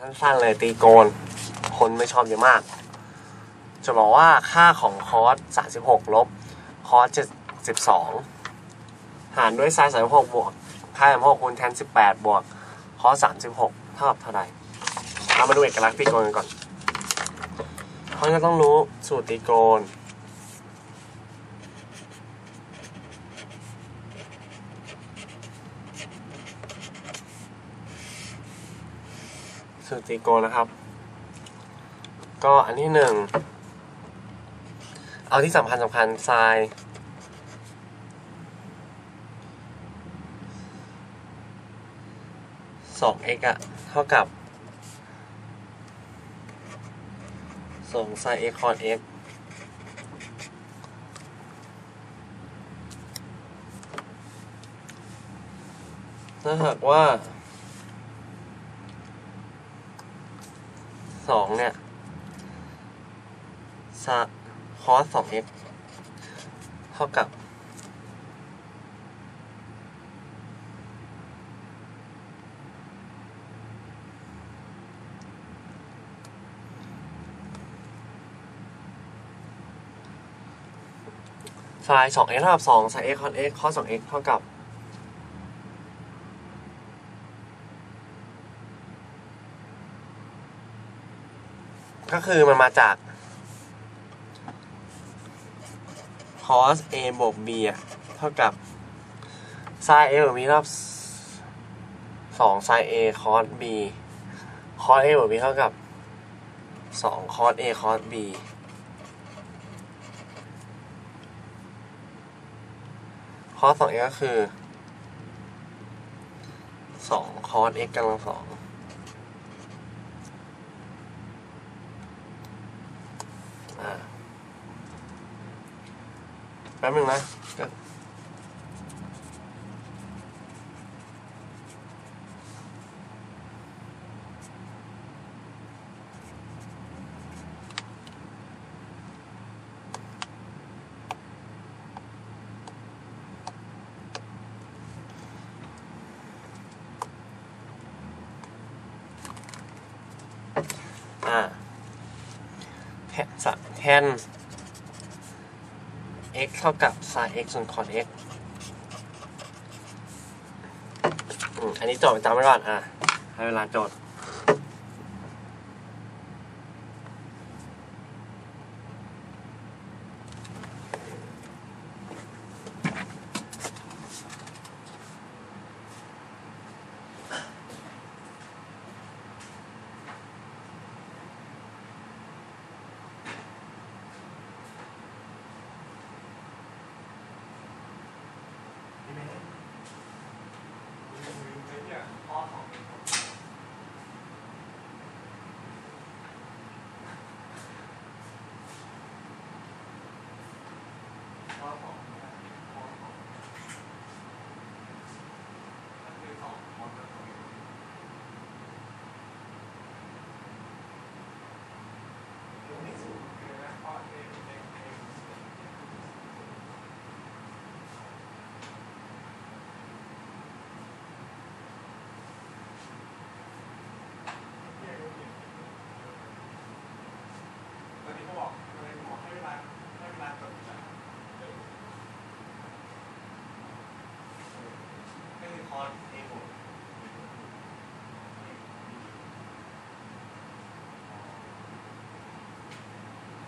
สั้นๆเลยตีโกน คนไม่ชอบเยอะมาก จะบอกว่าค่าของคอร์ส36 ลบ คอร์ส72 หารด้วยไซน์36 บวกค่า36คูณแทน 18 บวก คอร์ส36 เท่ากับเท่าไหร่เรามาดูเอกลักษณ์ตีโกนกันก่อนเพราะจะต้องรู้สูตรตีโกน สูตรตีโกนนะครับ ก็อันที่หนึ่ง เอาที่สำคัญสำคัญไซน์สอง x อะเท่ากับสองไซน์ x คอน x ถ้าหากว่า สองเนี่ยซาคอสสอง x เท่ากับไซน์สอง x เท่ากับสองไซน์ x คอน x คอสสอง x เท่ากับ ก็คือมันมาจาก cos a บวก b อะ เท่ากับ sin a บวก b เท่ากับสอง sin a cos b cos a บวก b เท่ากับสอง cos a cos b cos สอง x ก็คือสอง cos x กำลังสอง อ่าแป๊บนึงนะอ่าแทนสะแทน x เท่ากับ sin x ส่วน cos x อืมอันนี้โจทย์จำไว้ก่อนอะให้เวลาโจทย์ Wow.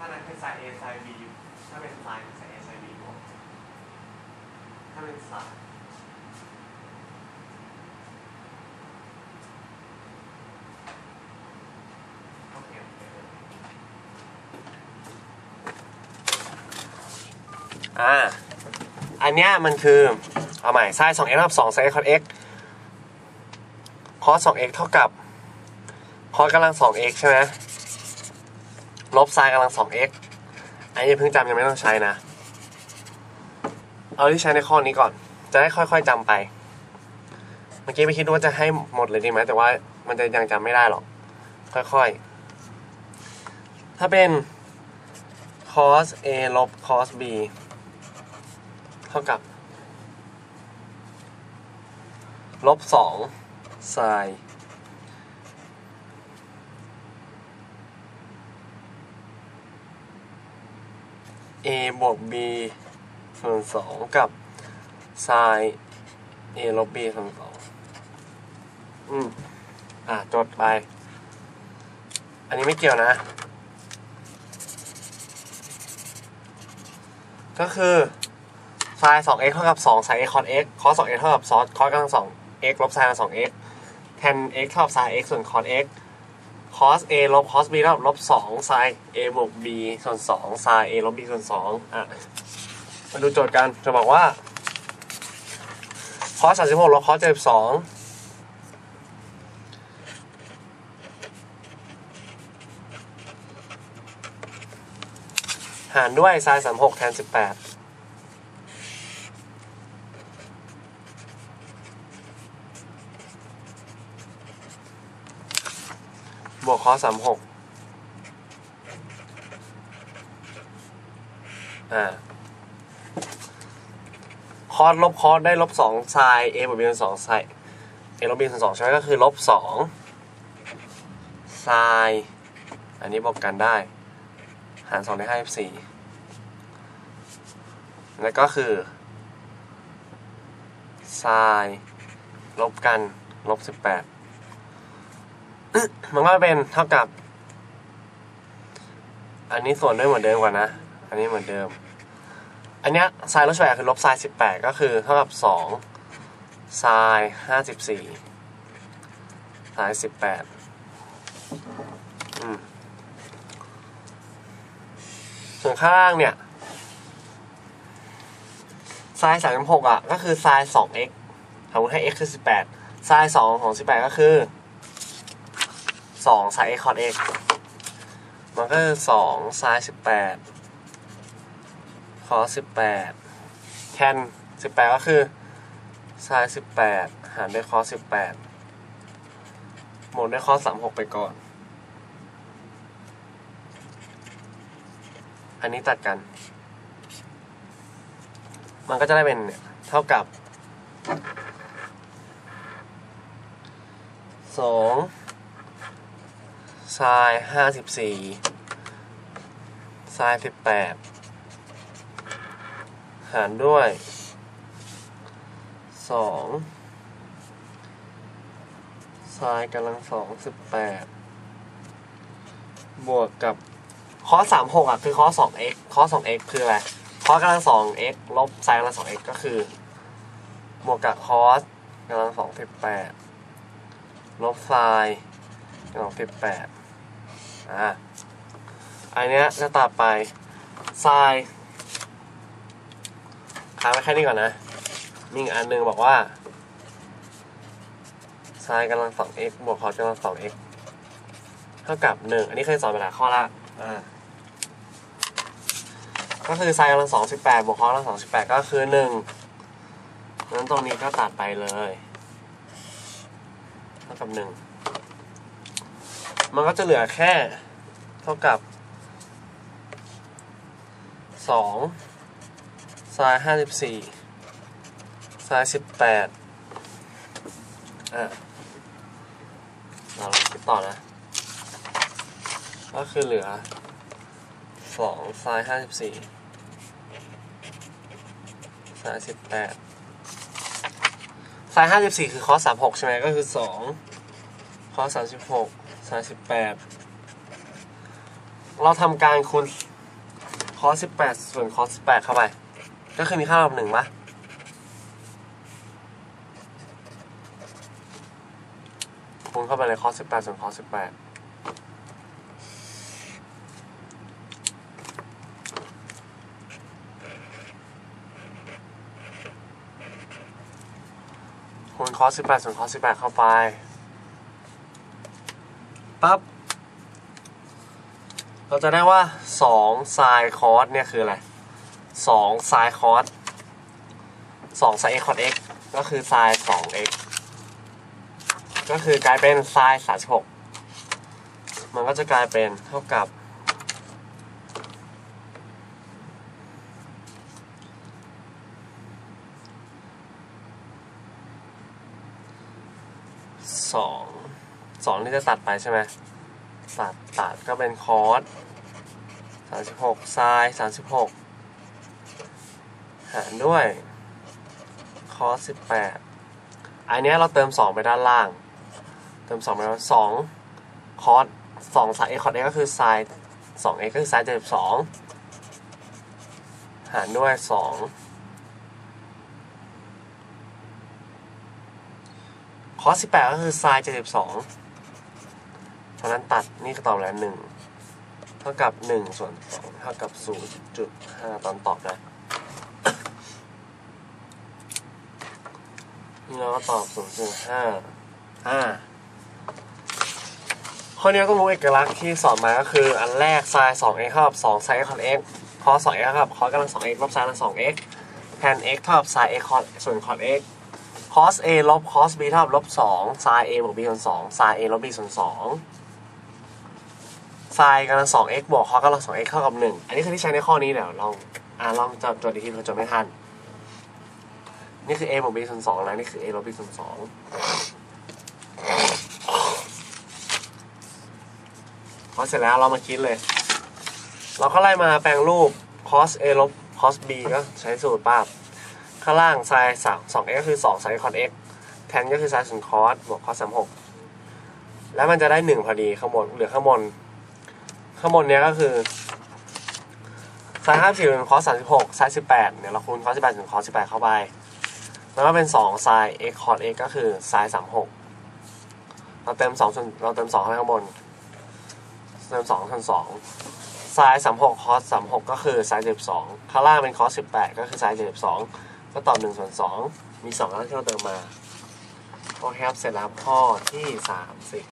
ถ้านั้นคือ sin A sin B ถ้าเป็น sin คือ sin A sin B บวกถ้าเป็น sin โอเคโอเคอ่า อันเนี้ยมันคือ เอาใหม่ sin 2x เท่ากับ2 sin x cos x cos 2x เท่ากับ cos กำลัง 2x ใช่ไหม ลบไซน์กำลัง 2x อันนี้เพิ่งจำยังไม่ต้องใช้นะ เอาที่ใช้ในข้อนี้ก่อน จะได้ค่อยๆจำไป เมื่อกี้ไม่คิดว่าจะให้หมดเลยดีไหม แต่ว่ามันจะยังจำไม่ได้หรอก ค่อยๆ ถ้าเป็น cos a ลบ cos b เท่ากับลบ2 sin บวก b ส่วนสองกับไซน์ a ลบ b ส่วนสองอืม อะ จดไป อันนี้ไม่เกี่ยวนะ ก็คือไซน์ 2x เท่ากับ 2 sin x cos x cos 2x เท่ากับ cos cos กำลัง 2x ลบ sin 2x tan x เท่ากับ sin x ส่วน cos x cos a ลบ cos b เท่ากับลบ2 sin a บวก b ส่วน2 sin a ลบ b ส่วน2อะมาดูโจทย์กันจะบอกว่า cos 36ลบ cos 72หารด้วย sin 36แทน18บ วก cos 36อ่าคอสลบคอสได้ลบสองไซน์ a บวก b เป็นสองไซน์ a ลบ b เป็นสองใช่ไหมก็คือลบสองไซอันนี้บอกกันได้ หารสองได้ห้าสิบสี่แล้วก็คือไซลบกันลบสิบแปด มันก็เป็นเท่ากับ อันนี้ส่วนด้วยเหมือนเดิมกว่านะ อันนี้เหมือนเดิม อันเนี้ยไซน์ลบสิบแปดคือลบไซน์สิบแปดก็คือเท่ากับสองไซน์ห้าสิบสี่ไซน์สิบแปดอืมส่วนข้างล่างเนี่ยไซน์สามสิบหกอะ ก็คือไซน์สอง x สมมติให้ x คือสิบแปดไซน์สองของสิบแปดก็คือ สองไซน์ x cos x มันก็คือสองไซน์สิบแปดคอสิบแปดแทนสิบแปดก็คือไซน์สิบแปดหารด้วยคอสิบแปดหมดด้วยคอสามหกไปก่อน อันนี้ตัดกัน มันก็จะได้เป็นเท่ากับสอง ไซน์ห้าสิบสี่ไซน์สิบแปดหารด้วยสองไซน์กำลังสองสิบแปดบวกกับคอสามหกอะคือคอสอง x คอสอง x คืออะไรคอกำลังสอง x ลบไซน์กำลังสอง x ก็คือบวกกับคอสกำลังสองสิบแปดลบไซน์กำลังสิบแปด อ่าอันเนี้ยจะตัดไปไซน์ค้างไว้แค่นี้ก่อนนะมีอีกอันหนึ่งบอกว่าไซน์กำลังสอง x บวกคอสกำลังสอง x เท่ากับหนึ่งอันนี้เคยสอนไปหลายข้อละอ่าก็คือไซน์กำลังสองสิบแปดบวกคอสกำลังสองสิบแปดก็คือหนึ่งนั้นตรงนี้ก็ตัดไปเลย เท่ากับหนึ่ง มันก็จะเหลือแค่ เท่ากับสองไซน์ห้าสิบสี่ไซน์สิบแปดอะเราลองคิดต่อนะ ก็คือเหลือสองไซน์ห้าสิบสี่ไซน์สิบแปดไซน์ห้าสิบสี่คือคอสสามหกใช่ไหมก็คือสอง คอสสามสิบหกไซน์สิบแปดเราทำการคูณคอสสิบแปดส่วนคอสสิบแปดเข้าไป ก็คือมีค่ากับหนึ่งปะคูณเข้าไปเลยคอสิบแปดส่วนคอสิบแปดคูณคอสิบแปดส่วนคอสิบแปดเข้าไป ปั๊บ เราจะได้ว่า2องไซน์คอสเนี่ยคืออะไร2องไซน์คอสสองไซน์เอคอสเก็คือไซน์สองเก็คือกลายเป็นไซน์สามสิบหกมันก็จะกลายเป็นเท่ากับสอง สองที่จะตัดไปใช่ไหมตัดตัดก็เป็นคอสสามสิบหกไซน์สามสิบหกหารด้วยคอสสิบแปดอันนี้เราเติมสองไปด้านล่าง เติมสองไปแล้วสองคอสสองสายเอคอสเอ็กก็คือไซน์สองเอ็กก็คือไซน์เจ็ดสิบสองหารด้วยสองคอสสิบแปดก็คือไซน์เจ็ดสิบสอง ฉะนั้นตัดนี่ก็ตอบแล้วหนึ่งเท่ากับหนึ่งส่วนสองเท่ากับศูนย์จุดห้าตอนตอบนะนี่เราก็ตอบศูนย์จุดห้าอ่าข้อนี้ต้องรู้เอกลักษณ์ที่สอนมาก็คืออันแรก sin 2 x เอ็กท่ากับ2 sin x cos x cos 2 x เอ็กซ์เท่ากับ cos กำลัง2 x ลบ sin กำลัง2 x tan x เท่ากับ sin x cos ส่วน cos x cos a ลบ cos b เท่ากับลบ2 sin a บวก b ส่วน2 sin a ลบ b ส่วน2 sin กำลังสอง x บวก cos กำลัง2 x เท่ากับ1อันนี้คือที่ใช้ในข้อนี้เดี๋ยวลองอ่าลองจดจดอีกทีเผื่อจดไม่ทัน นี่คือ a บวก b ส่วน2แล้วนี่คือ a ลบ b ส่วน2พอเสร็จแล้วเรามาคิดเลย เราก็ไล่มาแปลงรูป cos a ลบ cos b ก็ใช้สูตรป้าบข้างล่าง sin 3 2 x ก็คือ2 sin cos x tan ก็คือ sin ส่วน cos บวก cos 36แล้วมันจะได้1พอดีข้างบนเหลือข้างบน ข้างบนเนี้ยก็คือไซส์ห้าสิบถึงคอสสามสิบหกไซส์สิบแปดเนี่ยเราคูณคอสสิบแปดถึงคอสสิบแปดเข้าไป แล้วก็เป็นสองไซส์เอ็กคอสเอ็กก็คือไซส์สามหกเราเติมสองส่วนเราเติมสองข้างบน เติมสองส่วนสองไซส์สามหกคอสสามหกก็คือไซส์สิบสองข้างล่างเป็นคอสสิบแปดก็คือไซส์สิบสองก็ตอบหนึ่งส่วนสองมีสองอันที่เราเติมมาโอเคครับเสร็จแล้วข้อที่สามสิบ